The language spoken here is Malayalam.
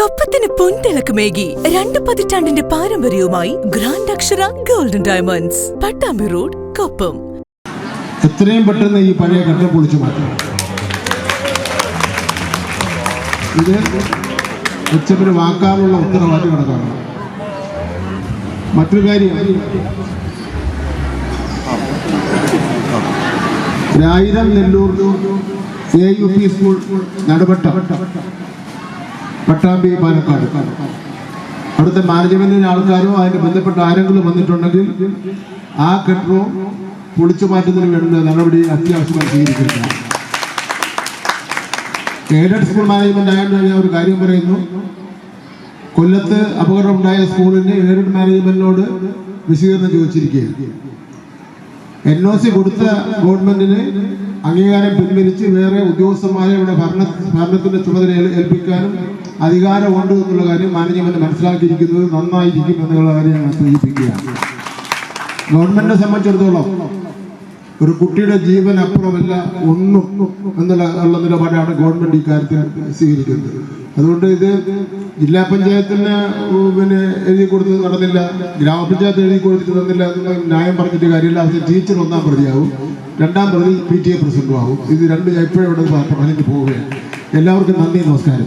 കൊപ്പത്തിന് പൊൻതിളക്കമേകി രണ്ട് പതിറ്റാണ്ടിന്റെ പാരമ്പര്യവുമായി grand Akshara golden diamonds Pattambi road Koppam. എത്രയും പെട്ടെന്ന് ഈ പഴയ കട്ട പൊളിച്ചു മാറ്റണം വാക്കാനുള്ള ഉത്തരവാദിത്വം കിടക്കാണ് മറ്റൊരു കാര്യം Rayiram Nellur A U P school Naduvatta. Pattambi Palakkad. അവിടുത്തെ മാനേജ്മെന്റിന്റെ ആൾക്കാരോ അതിന് ബന്ധപ്പെട്ട ആരെങ്കിലും വന്നിട്ടുണ്ടെങ്കിൽ ആ കെട്ടിടവും പൊളിച്ചു മാറ്റുന്നതിന് വേണ്ട നടപടി അത്യാവശ്യമായി സ്വീകരിച്ചിരിക്കണം എയ്ഡഡ് സ്കൂൾ മാനേജ്മെന്റ് ആയതുകൊണ്ട് ഞാൻ ഒരു കാര്യം പറയുന്നു. കൊല്ലത്ത് അപകടമുണ്ടായ സ്കൂളിന് എയ്ഡഡ് മാനേജ്മെന്റിനോട് വിശദീകരണം ചോദിച്ചിരിക്കുകയാണ്. എൻ ഒ സി കൊടുത്ത ഗവൺമെന്റിന് അംഗീകാരം പിൻവലിച്ച് വേറെ ഉദ്യോഗസ്ഥന്മാരെ ഇവിടെ ഭരണ ഭരണത്തിന്റെ ചുമതല ഏൽ- ഏൽപ്പിക്കാനും അധികാരമുണ്ട് എന്നുള്ള കാര്യം മാനേജ്മെന്റ് മനസ്സിലാക്കിയിരിക്കുന്നത് നന്നായിരിക്കും എന്നുള്ള കാര്യം ഞാൻ സൂചിപ്പിക്കുകയാണ്. ഗവൺമെന്റിനെ സംബന്ധിച്ചിടത്തോളം ഒരു കുട്ടിയുടെ ജീവൻ അപ്പുറമല്ല ഒന്നും എന്നുള്ള നിലപാടാണ് ഗവൺമെന്റ് ഇക്കാര്യത്തിൽ സ്വീകരിക്കുന്നത്. അതുകൊണ്ട് ഇത് ജില്ലാ പഞ്ചായത്തിന് പിന്നെ എഴുതി കൊടുത്ത് നടന്നില്ല. ഗ്രാമപഞ്ചായത്ത് എഴുതി കൊടുത്തിട്ട് നടന്നില്ല എന്നുള്ള ന്യായം പറഞ്ഞിട്ട് കാര്യമില്ല. അത് ടീച്ചർ ഒന്നാം പ്രതിയാവും. രണ്ടാം പ്രതി പി ടി എ പ്രസിഡന്റും ആവും. ഇത് രണ്ട് എപ്പോഴും ഇവിടെ പറഞ്ഞിട്ട് പോവുകയാണ്. എല്ലാവർക്കും നന്ദി നമസ്കാരം.